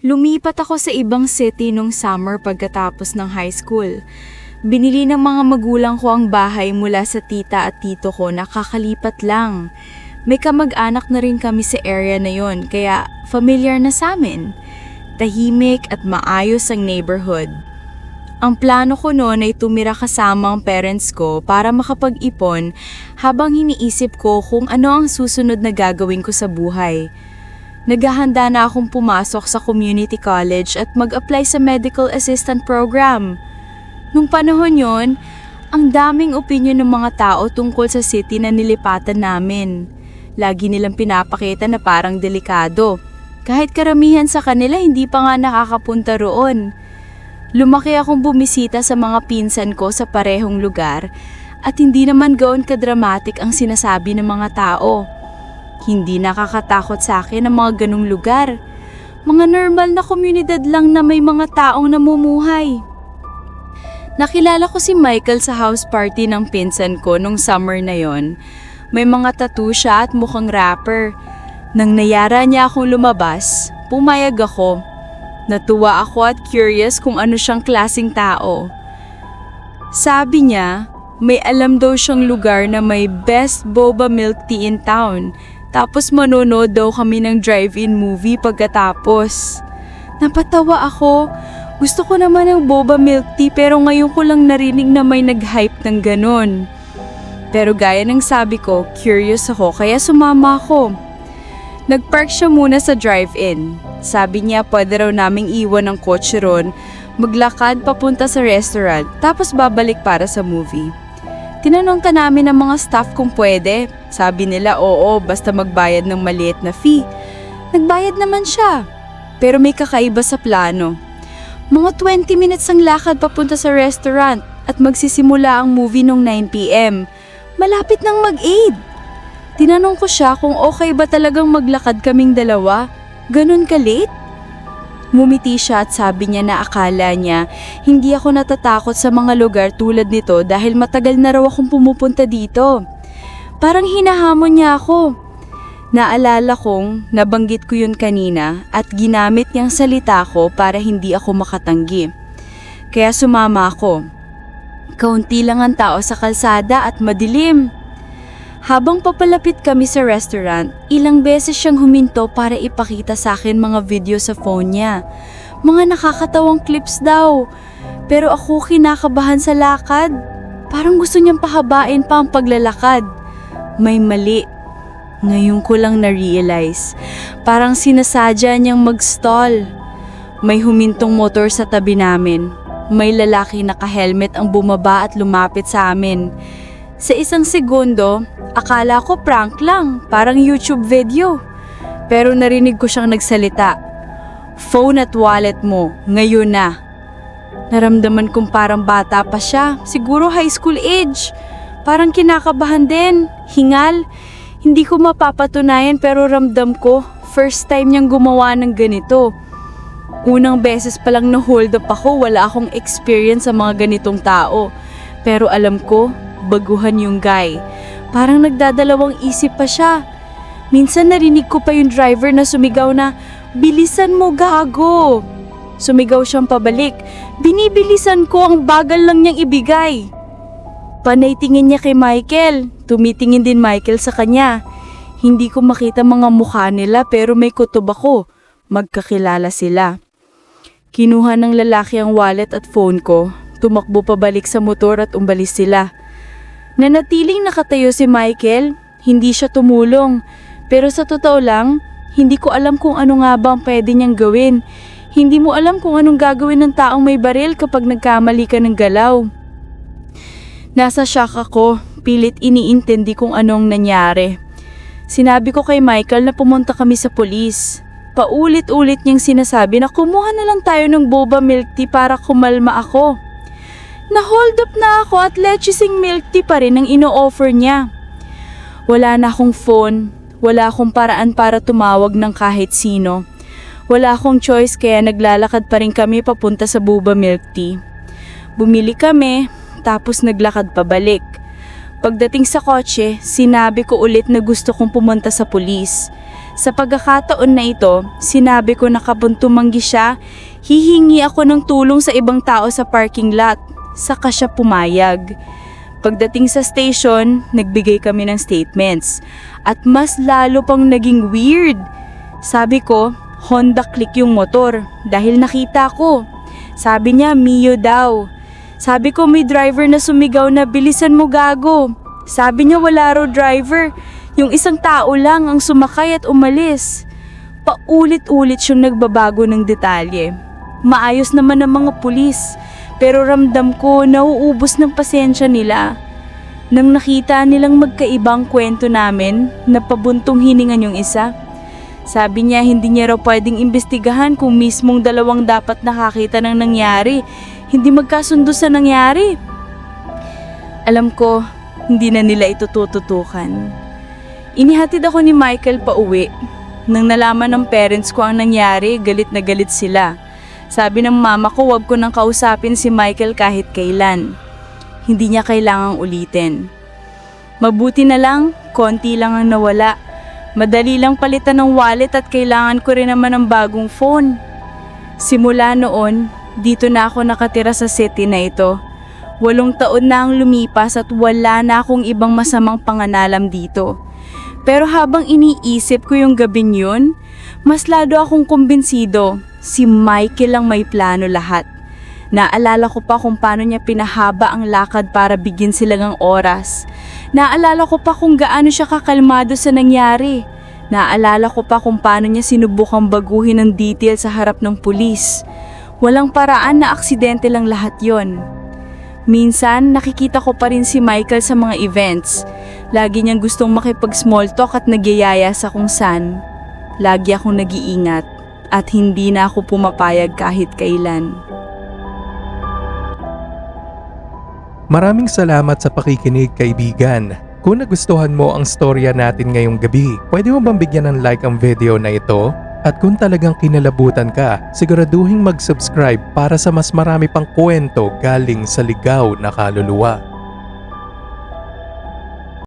Lumipat ako sa ibang city nung summer pagkatapos ng high school. Binili ng mga magulang ko ang bahay mula sa tita at tito ko na kakalipat lang. May kamag-anak na rin kami sa area na yon kaya familiar na sa amin. Tahimik at maayos ang neighborhood. Ang plano ko noon ay tumira kasama ang parents ko para makapag-ipon habang iniisip ko kung ano ang susunod na gagawin ko sa buhay. Naghahanda na akong pumasok sa community college at mag-apply sa medical assistant program. Nung panahon yon, ang daming opinion ng mga tao tungkol sa city na nilipatan namin. Lagi nilang pinapakita na parang delikado. Kahit karamihan sa kanila hindi pa nga nakakapunta roon. Lumaki akong bumisita sa mga pinsan ko sa parehong lugar at hindi naman gaon kadramatic ang sinasabi ng mga tao. Hindi nakakatakot sa akin ang mga ganong lugar. Mga normal na komunidad lang na may mga taong namumuhay. Nakilala ko si Michael sa house party ng pinsan ko nung summer na yon. May mga tattoo siya at mukhang rapper. Nang nayara niya akong lumabas, pumayag ako. Natuwa ako at curious kung ano siyang klasing tao. Sabi niya, may alam daw siyang lugar na may best boba milk tea in town. Tapos manonood daw kami ng drive-in movie pagkatapos. Napatawa ako. Gusto ko naman ng boba milk tea pero ngayon ko lang narinig na may nag-hype ng ganon. Pero gaya ng sabi ko, curious ako kaya sumama ako. Nagpark siya muna sa drive-in. Sabi niya pwede raw naming iwan ng kotse ron, maglakad papunta sa restaurant, tapos babalik para sa movie. Tinanong ka namin ng mga staff kung pwede. Sabi nila oo, basta magbayad ng maliit na fee. Nagbayad naman siya. Pero may kakaiba sa plano. Mga 20 minutes ang lakad papunta sa restaurant at magsisimula ang movie nung 9pm. Malapit nang mag-aid. Tinanong ko siya kung okay ba talagang maglakad kaming dalawa. Ganun ka late? Mumiti siya at sabi niya na akala niya hindi ako natatakot sa mga lugar tulad nito dahil matagal na raw akong pumupunta dito. Parang hinahamon niya ako. Naalala kong nabanggit ko yun kanina at ginamit niyang salita ko para hindi ako makatanggi. Kaya sumama ako. Kaunti lang ang tao sa kalsada at madilim. Habang papalapit kami sa restaurant, ilang beses siyang huminto para ipakita sa akin mga video sa phone niya. Mga nakakatawang clips daw. Pero ako kinakabahan sa lakad. Parang gusto niyang pahabain pa ang paglalakad. May mali. Ngayon ko lang na-realize. Parang sinasadya niyang mag-stall. May humintong motor sa tabi namin. May lalaki naka-helmet ang bumaba at lumapit sa amin. Sa isang segundo, akala ko prank lang, parang YouTube video. Pero narinig ko siyang nagsalita. Phone at wallet mo, ngayon na. Naramdaman kong parang bata pa siya, siguro high school age. Parang kinakabahan din, hingal. Hindi ko mapapatunayan pero ramdam ko, first time niyang gumawa ng ganito. Unang beses pa lang na-hold up ako, wala akong experience sa mga ganitong tao. Pero alam ko, baguhan yung guy. Parang nagdadalawang isip pa siya. Minsan narinig ko pa yung driver na sumigaw na, Bilisan mo gago! Sumigaw siyang pabalik. Binibilisan ko ang bagal lang niyang ibigay. Panay tingin niya kay Michael. Tumitingin din Michael sa kanya. Hindi ko makita mga mukha nila pero may kutob ako. Magkakilala sila. Kinuha ng lalaki ang wallet at phone ko. Tumakbo pabalik sa motor at umalis sila. Nanatiling nakatayo si Michael, hindi siya tumulong. Pero sa totoo lang, hindi ko alam kung ano nga ba ang pwede niyang gawin. Hindi mo alam kung anong gagawin ng taong may baril kapag nagkamali ka ng galaw. Nasa shock ako, pilit iniintindi kung anong nangyari. Sinabi ko kay Michael na pumunta kami sa polis. Paulit-ulit niyang sinasabi na kumuha na lang tayo ng boba milk tea para kumalma ako. Na-hold up na ako at lechising milk tea pa rin ang ino-offer niya. Wala na akong phone, wala akong paraan para tumawag ng kahit sino. Wala akong choice kaya naglalakad pa rin kami papunta sa boba milk tea. Bumili kami, tapos naglakad pabalik. Pagdating sa kotse, sinabi ko ulit na gusto kong pumunta sa pulis. Sa pagkakataon na ito, sinabi ko na kapag siya, hihingi ako ng tulong sa ibang tao sa parking lot. Saka siya pumayag. Pagdating sa station, nagbigay kami ng statements. At mas lalo pang naging weird. Sabi ko, Honda click yung motor dahil nakita ko. Sabi niya, Mio daw. Sabi ko may driver na sumigaw na bilisan mo gago. Sabi niya wala raw driver. Yung isang tao lang ang sumakay at umalis. Paulit-ulit siyang nagbabago ng detalye. Maayos naman ang mga pulis. Pero ramdam ko nauubos ng pasensya nila. Nang nakita nilang magkaibang kwento namin, napabuntong hiningan yung isa. Sabi niya hindi niya raw pwedeng imbestigahan kung mismong dalawang dapat nakakita ng nangyari. Hindi magkasundo sa nangyari. Alam ko, hindi na nila ito tututukan. Inihatid ako ni Michael pa uwi. Nang nalaman ng parents ko ang nangyari, galit na galit sila. Sabi ng mama ko wag ko nang kausapin si Michael kahit kailan. Hindi niya kailangang ulitin. Mabuti na lang, konti lang ang nawala. Madali lang palitan ng wallet at kailangan ko rin naman ng bagong phone. Simula noon, dito na ako nakatira sa city na ito. Walong taon na ang lumipas at wala na akong ibang masamang panganalam dito. Pero habang iniisip ko yung gabing yun, mas lalo akong kumbinsido si Michael ang may plano lahat. Naalala ko pa kung paano niya pinahaba ang lakad para bigyan sila ng oras. Naalala ko pa kung gaano siya kakalmado sa nangyari. Naalala ko pa kung paano niya sinubukang baguhin ang detail sa harap ng pulis. Walang paraan na aksidente lang lahat yon. Minsan, nakikita ko pa rin si Michael sa mga events. Lagi niyang gustong makipag-small talk at nagyayaya sa kung saan. Lagi akong nag-iingat at hindi na ako pumapayag kahit kailan. Maraming salamat sa pakikinig kaibigan. Kung nagustuhan mo ang storya natin ngayong gabi, pwede mo bang bigyan ng like ang video na ito? At kung talagang kinalabutan ka, siguraduhin mag-subscribe para sa mas marami pang kwento galing sa ligaw na kaluluwa.